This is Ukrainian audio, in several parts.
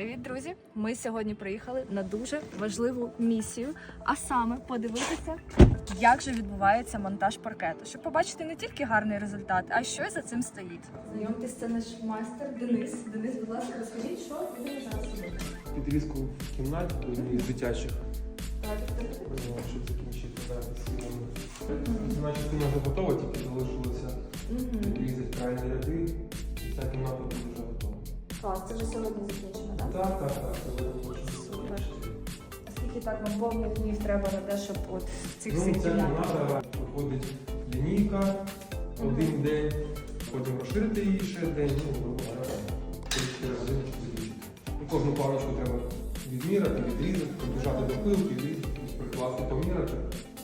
Привіт, друзі! Ми сьогодні приїхали на дуже важливу місію, а саме подивитися, як же відбувається монтаж паркету, щоб побачити не тільки гарний результат, а що за цим стоїть. Знайомтесь, це наш майстер Денис. Денис, будь ласка, розкажіть, що ви зараз робите. Підрізку в кімнаті одній з дитячих, Так, щоб закінчити зараз частина вже готова, тільки залишилося Клас, це вже сьогодні закінчено, так? Так, так, так, це. Супер. Скільки так вам повних днів треба на те, щоб от в цих Ну, всіх кімнатах? кімната виходить лінійка, один день, потім розширити її ще день, ну, грубо говоря, 3-4 години щоб закінчити. Ну, Кожну планочку треба відміряти, відрізати, прибіжати до пилки, відрізати, прикласти, поміряти.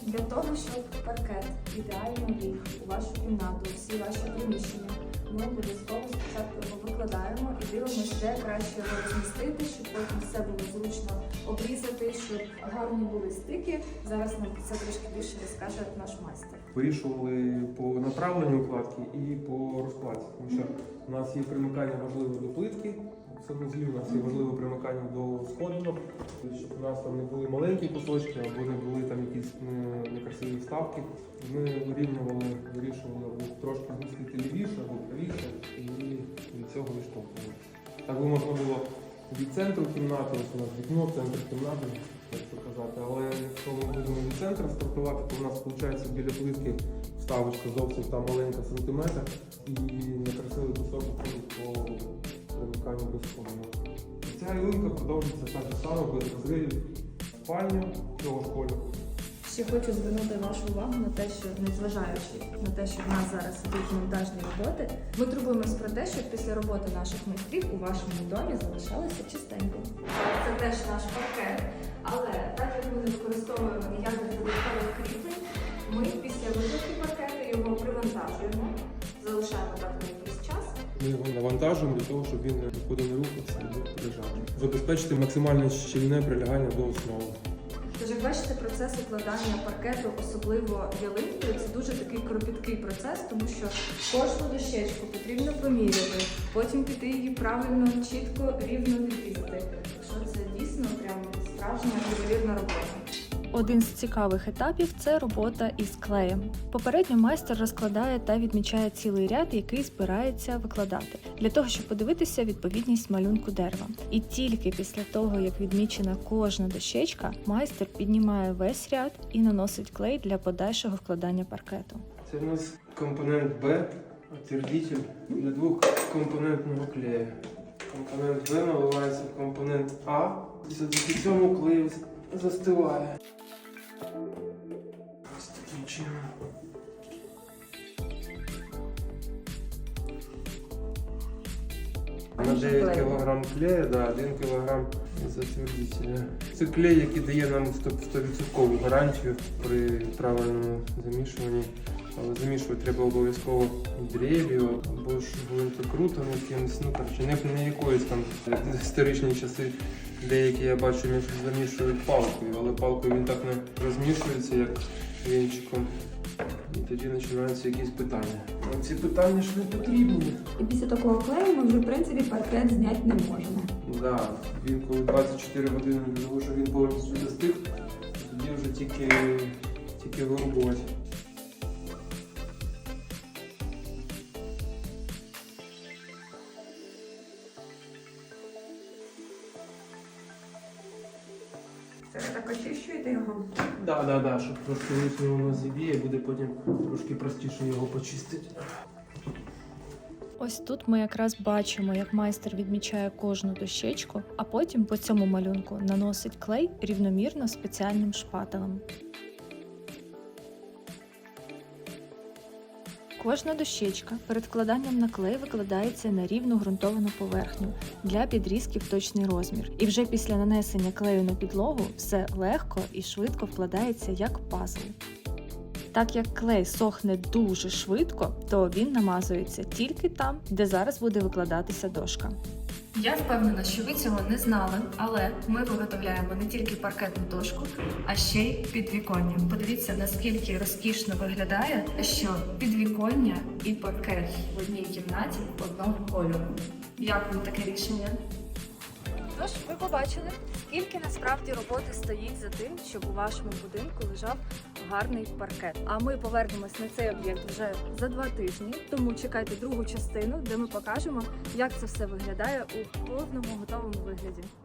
Для того, щоб паркет ідеально ліг у вашу кімнату, всі ваші приміщення, ми обов'язково спочатку його викладаємо і дивимося, де краще його розмістити, щоб потім все було зручно обрізати, щоб гарні були стики. Зараз нам це трошки більше розкаже наш майстер. Вирішували по направленню укладки і по розкладці, тому що у нас є примикання важливе до плитки. Санузлі у нас важливе примикання до сходинок, щоб у нас там не були маленькі кусочки або не були там якісь е, некрасиві вставки. Ми вирівнювали, вирішували трошки змістити лівіше або правіше і від цього відштовхувалися. Так би можна було від центру кімнати, ось у нас вікно, центр кімнати, як це казати. Але якщо ми будемо від центру стартувати, то у нас виходить біля плитки вставочка зовсім там маленька сантиметр і некрасивий кусок виходить по примиканню до сходинок. Ця ялинка продовжиться так само без розривів спальня цього ж кольору. Ще хочу звернути вашу увагу на те, що незважаючи на те, що в нас зараз ідуть монтажні роботи, ми турбуємось про те, щоб після роботи наших майстрів у вашому домі залишалося чистенько. Це теж наш паркет, але так як ми не використовуємо ніяких додаткових кріплень, ми після виробки паркету його привантажуємо, залишаємо так на якийсь час. Ми його навантажуємо для того, щоб він нікуди не рухався і був. Забезпечити максимальне щільне прилягання до основи. Тож, як бачите, процес укладання паркету, особливо ялинкою, це дуже такий кропіткий процес, тому що кожну дощечку потрібно поміряти, потім піти її правильно, чітко, рівно відрізати. Що це дійсно прям справжня ювелірна робота. Один з цікавих етапів це робота із клеєм. Попередньо майстер розкладає та відмічає цілий ряд, який збирається викладати, для того, щоб подивитися відповідність малюнку дерева. І тільки після того, як відмічена кожна дощечка, майстер піднімає весь ряд і наносить клей для подальшого вкладання паркету. Це у нас компонент Б, отвердитель для двохкомпонентного клею. Компонент Б наливається в компонент А, і завдяки цьому клей застиває. Ось таким чином. На 9 кг клею, да, 1 кг затвердителя. Це клей, який дає нам 100% гарантію при правильному замішуванні. Але замішувати треба обов'язково дрелью або ж гвинтокрутом якимось, ну коротше, не, не якоюсь там як в історичні часи. Деякі я бачу між замішують палкою, але палкою він так не розмішується, як вінчиком. І тоді починаються якісь питання. А ці питання ж не потрібні. І після такого клею ми вже в принципі паркет зняти не можемо. Да, він коли 24 години того, щоб він повністю застиг, тоді вже тільки, тільки вирубувати. Так очищуєте його? Да, да, да, щоб трошки лишнього у нас зіб'є, буде потім трошки простіше його почистити. Ось тут ми якраз бачимо, як майстер відмічає кожну дощечку, а потім по цьому малюнку наносить клей рівномірно спеціальним шпателем. Кожна дощечка перед вкладанням на клей викладається на рівну ґрунтовану поверхню для підрізки в точний розмір. І вже після нанесення клею на підлогу все легко і швидко вкладається як пазл. Так як клей сохне дуже швидко, то він намазується тільки там, де зараз буде викладатися дошка. Я впевнена, що ви цього не знали, але ми виготовляємо не тільки паркетну дошку, а ще й підвіконня. Подивіться, наскільки розкішно виглядає, що підвіконня і паркет в одній кімнаті одного кольору. Як вам таке рішення? Тож ви побачили, скільки насправді роботи стоїть за тим, щоб у вашому будинку лежав гарний паркет. А ми повернемось на цей об'єкт вже за два тижні. Тому чекайте другу частину, де ми покажемо, як це все виглядає у повному готовому вигляді.